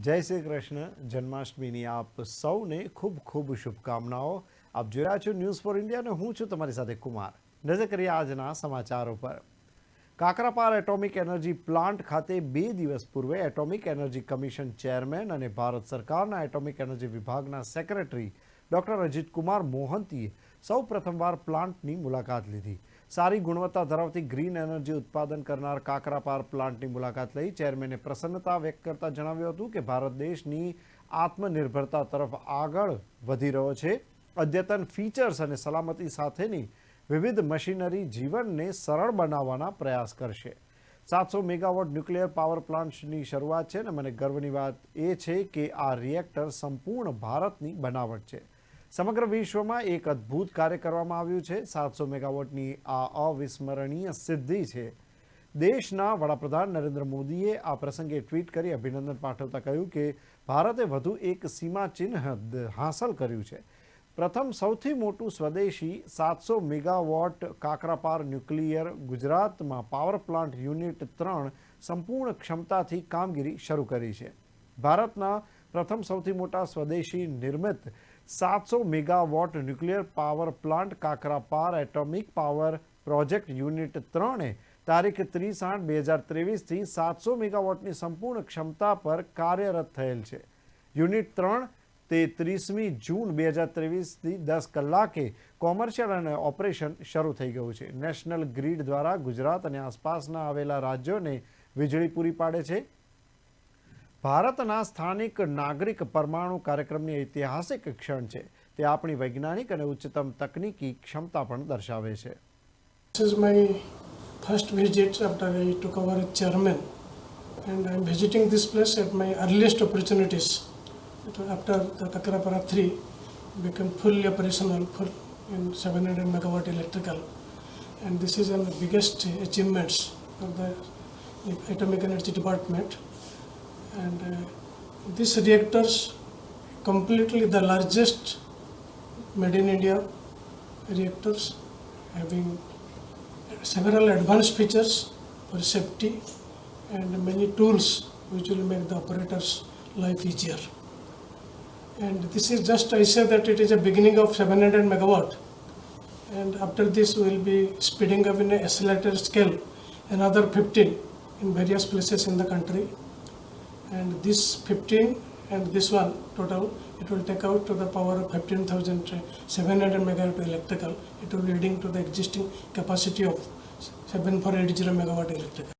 જય શ્રી કૃષ્ણ. જન્માષ્ટમીની આપ સૌને ખૂબ ખૂબ શુભકામનાઓ. આપ જોઈ રહ્યા છો ન્યૂઝ ફોર ઇન્ડિયા અને હું છું તમારી સાથે કુમાર. નજર કરીએ આજના સમાચારો પર. કાકરાપાર એટોમિક એનર્જી પ્લાન્ટ ખાતે બે દિવસ પૂર્વે એટોમિક એનર્જી કમિશન ચેરમેન અને ભારત સરકારના એટોમિક એનર્જી વિભાગના સેક્રેટરી ડોક્ટર અજીતકુમાર મોહંતીએ સૌ પ્રથમવાર પ્લાન્ટની મુલાકાત લીધી. સારી ગુણવત્તા ધરાવતી ગ્રીન એનર્જી ઉત્પાદન કરનાર કાકરાપાર પ્લાન્ટની મુલાકાત લઈ ચેરમેને પ્રસન્નતા વ્યક્ત કરતા જણાવ્યું હતું કે ભારત દેશની આત્મનિર્ભરતા તરફ આગળ વધી રહ્યો છે. અદ્યતન ફીચર્સ અને સલામતી સાથેની વિવિધ મશીનરી જીવનને સરળ બનાવવાના પ્રયાસ કરશે. સાતસો મેગાવોટ ન્યુક્લિયર પાવર પ્લાન્ટની શરૂઆત છે અને મને ગર્વની વાત એ છે કે આ રિએક્ટર સંપૂર્ણ ભારતની બનાવટ છે. સમગ્ર વિશ્વમાં એક અદ્ભુત કાર્ય કરવામાં આવ્યું છે. સાતસો મેગાવોટની આ અવિસ્મરણીય સિદ્ધિ છે. દેશના વડાપ્રધાન નરેન્દ્ર મોદીએ આ પ્રસંગે ટ્વીટ કરી અભિનંદન પાઠવતા કહ્યું કે, ભારતે વધુ એક સીમાચિહ્ન ચિહ્ન હાંસલ કર્યું છે. પ્રથમ સૌથી મોટું સ્વદેશી સાતસો મેગાવોટ કાકરાપાર ન્યુક્લિયર ગુજરાતમાં પાવર પ્લાન્ટ યુનિટ ત્રણ સંપૂર્ણ ક્ષમતાથી કામગીરી શરૂ કરી છે. ભારતના પ્રથમ સૌથી મોટા સ્વદેશી નિર્મિત સાતસો megawatt nuclear power plant Kakrapar atomic power project unit ત્રણે તારીખ ત્રીસ આઠ બે હજાર ત્રેવીસથી સાતસો મેગાવોટની સંપૂર્ણ ક્ષમતા પર કાર્યરત થયેલ છે. યુનિટ ત્રણ તે ત્રીસમી જૂન બે હજાર ત્રેવીસથી દસ કલાકે કોમર્શિયલ અને ઓપરેશન શરૂ થઈ ગયું છે. નેશનલ ગ્રીડ દ્વારા ગુજરાત અને આસપાસના આવેલા રાજ્યોને વીજળી પૂરી પાડે છે. ભારતના સ્થાનિક નાગરિક પરમાણુ કાર્યક્રમની ઐતિહાસિક ક્ષણ છે તે આપણી વૈજ્ઞાનિક અને ઉચ્ચતમ તકનીકી ક્ષમતા પણ દર્શાવે છે I took over as chairman, and I'm visiting this place at my earliest opportunities. It was After the Kakrapara 3 became fully operational, full in 700 megawatt electrical, and this is one of the biggest achievements of the atomic energy department. And uh, these reactors completely the largest made in India reactors having several advanced features for safety and many tools which will make the operator's life easier. And this is just, I say that it is a beginning of 700 megawatt. And after this, we will be speeding up in a accelerated scale, another 15 in various places in the country. And this 15 and this one total, it will take out to the power of 15,700 megawatt electrical. It will be adding to the existing capacity of 7480 megawatt electrical.